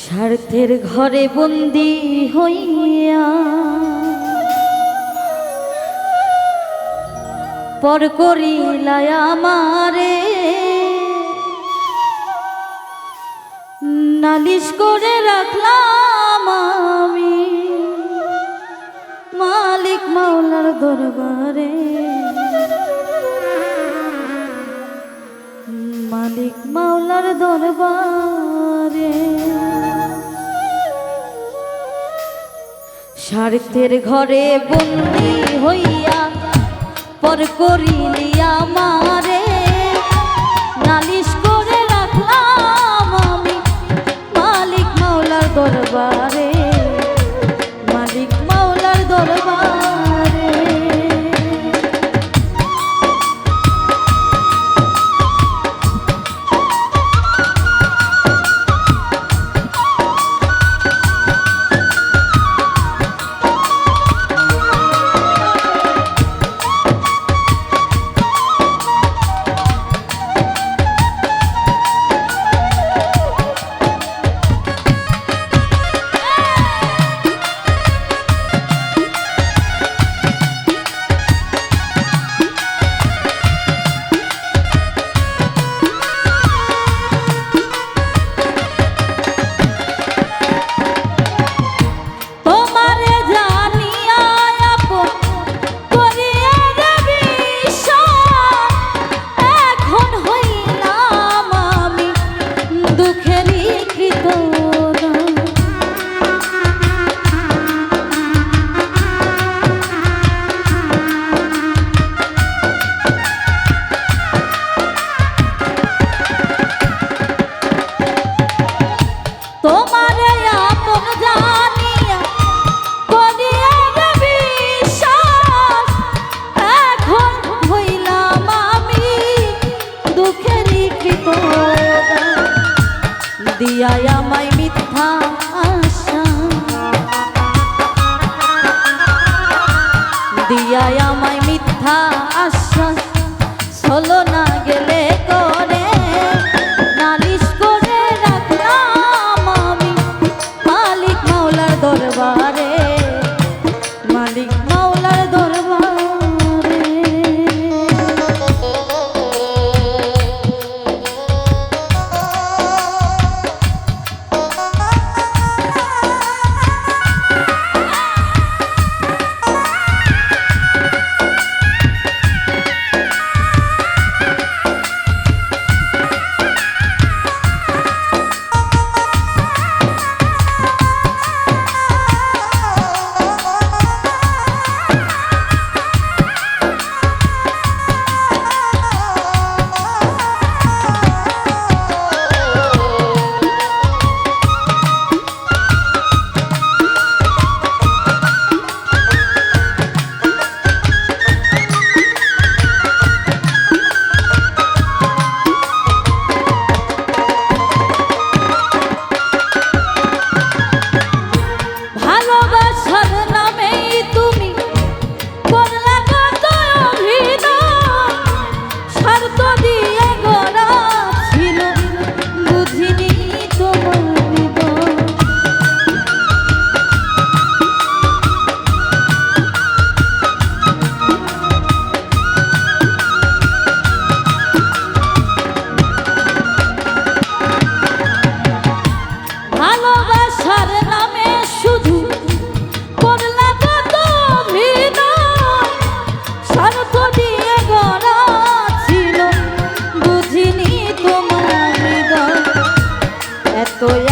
স্বার্থের ঘরে বন্দি হইয়া পর করিলায় আমারে। নালিশ করে রাখলাম আমি মালিক মাওলার দরবারে। মালিক মাওলার দরবারে। স্বার্থের ঘরে বন্দি হইয়া পর করিলিয়া মারে নালিশ করে রাখলাম আমি মালিক মাওলার দরবারে। চলো না গেলে estoy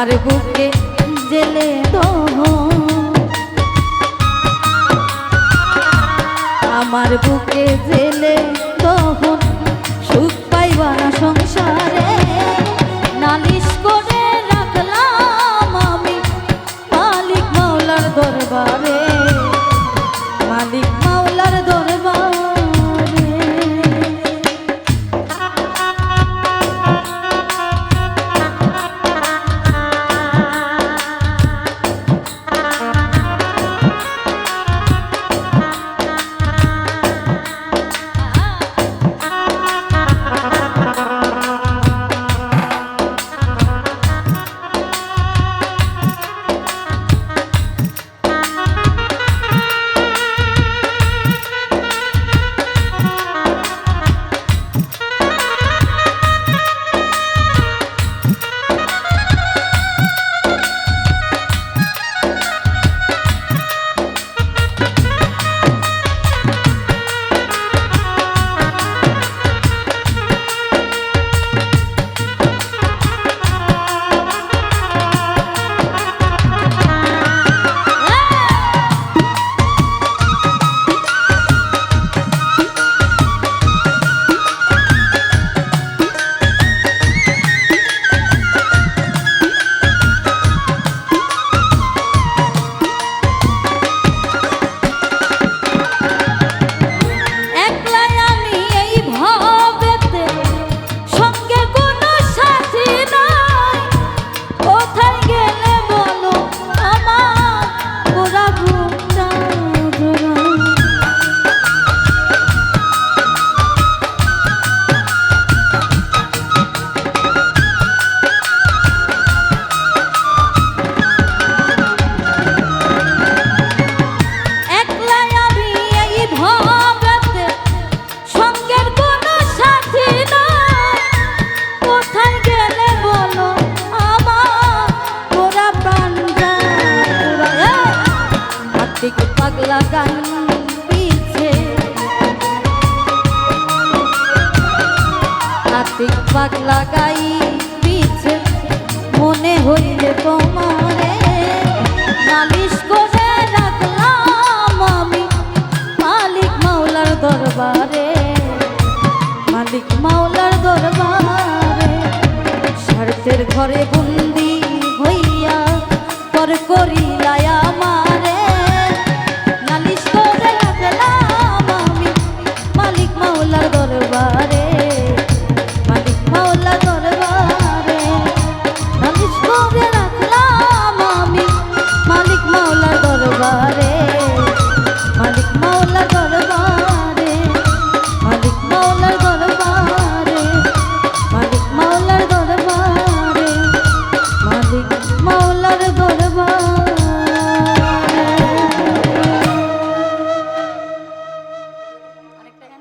আমার বুকে জেলে আমার বুকে জেলে তখন সুখ পাইবা না সংসারে, নালিশ করে রাখলাম আমি মালিক মাওলার দরবারে। মালিক মাওলার দরবারে হাতিক পাগলা গাই পিছে মনে হইলে তোমারে। নালিশ করে রাখলাম আমি মালিক মাওলার দরবারে। মালিক মাওলার দরবারে। স্বার্থের ঘরে মাওলা